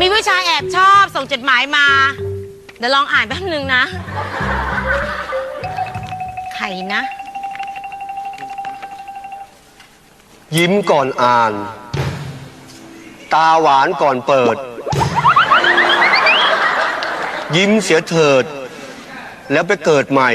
มีผู้ชายแอบชอบส่งจดหมายมา เดี๋ยวลองอ่านแป๊บนึงนะ ใครนะ ยิ้มก่อนอ่าน ตาหวานก่อนเปิด ยิ้มเสียเถิด แล้วไปเกิดใหม่